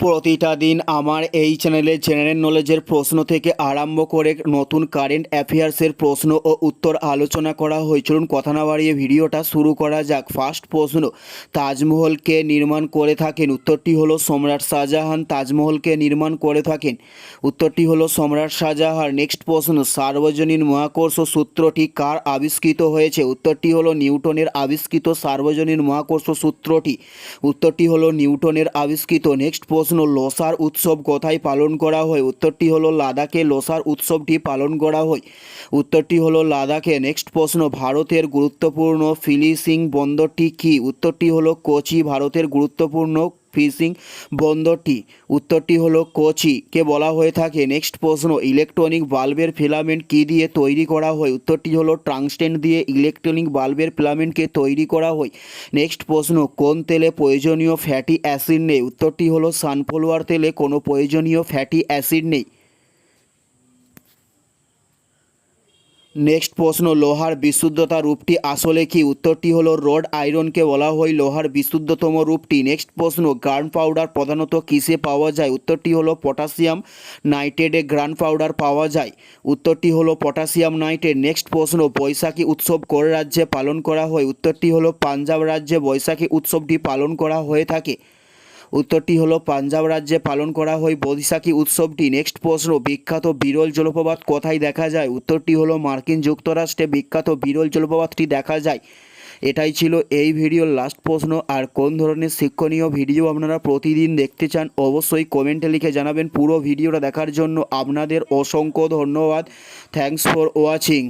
প্রতিটা দিন আমার এই চ্যানেলে জেনারেল নলেজের প্রশ্ন থেকে আরম্ভ করে নতুন কারেন্ট অ্যাফেয়ার্সের প্রশ্ন ও উত্তর আলোচনা করা হয় চলুন কথা না বাড়িয়ে ভিডিওটা শুরু করা যাক। ফার্স্ট প্রশ্ন, তাজমহলকে নির্মাণ করে থাকেন। উত্তরটি হলো সম্রাট শাহজাহান তাজমহলকে নির্মাণ করে থাকেন। উত্তরটি হলো সম্রাট শাহজাহান। নেক্সট প্রশ্ন, সার্বজনীন মহাকর্ষ সূত্রটি কার আবিষ্কৃত হয়েছে? উত্তরটি হলো নিউটনের আবিষ্কৃত সার্বজনীন মহাকর্ষ সূত্রটি। উত্তরটি হলো নিউটনের আবিষ্কৃত। নেক্সট প্রশ্ন লোসার উৎসব কোথায় পালন করা হয়? উত্তরটি হলো লাদাখে লোসার উৎসবটি পালন করা হয়। উত্তরটি হলো লাদাখে। নেক্সট প্রশ্ন, ভারতের গুরুত্বপূর্ণ ফিলিসিং বন্দরটি কি? উত্তরটি হলো কোচি, ভারতের গুরুত্বপূর্ণ ফিশিং বন্দরটি। উত্তরটি হলো কোচি। কে বলা হয়ে থাকে, নেক্সট প্রশ্ন, ইলেকট্রনিক বাল্বের ফিলামেন্ট কি দিয়ে তৈরি করা হয়? উত্তরটি হলো ট্রাংস্টেন দিয়ে ইলেকট্রনিক বাল্বের ফিলামেন্টকে তৈরি করা হয়। নেক্সট প্রশ্ন, কোন তেলে প্রয়োজনীয় ফ্যাটি অ্যাসিড নেই? উত্তরটি হলো সানফ্লাওয়ার তেলে কোনো প্রয়োজনীয় ফ্যাটি অ্যাসিড নেই। নেক্সট প্রশ্ন, লোহার বিশুদ্ধতা রূপটি আসলে কি? উত্তরটি হলো রড আয়রনকে বলা হয় লোহার বিশুদ্ধতম রূপটি। নেক্সট প্রশ্ন, গ্রান পাউডার প্রধানত কিসে পাওয়া যায়? উত্তরটি হলো পটাশিয়াম নাইট্রেটে গ্রান পাউডার পাওয়া যায়। উত্তরটি হলো পটাশিয়াম নাইট্রেট। নেক্সট প্রশ্ন, বৈশাখী উৎসব কোন রাজ্যে পালন করা হয়? উত্তরটি হলো পাঞ্জাব রাজ্যে বৈশাখী উৎসবটি পালন করা হয়ে থাকে। উত্তরটি হলো, পাঞ্জাব রাজ্যে পালন করা হয় বৈশাখী উৎসবটি। নেক্সট প্রশ্ন, বিখ্যাত বিরল জলপ্রপাত কোথায় দেখা যায়? উত্তরটি হলো, মার্কিন যুক্তরাষ্ট্রে বিখ্যাত বিরল জলপ্রপাতটি দেখা যায়। এটাই ছিল এই ভিডিওর লাস্ট প্রশ্ন। আর কোন ধরনের শিক্ষণীয় ভিডিও আপনারা প্রতিদিন দেখতে চান, অবশ্যই কমেন্টে লিখে জানাবেন। পুরো ভিডিওটা দেখার জন্য আপনাদের অসংখ্য ধন্যবাদ। Thanks for watching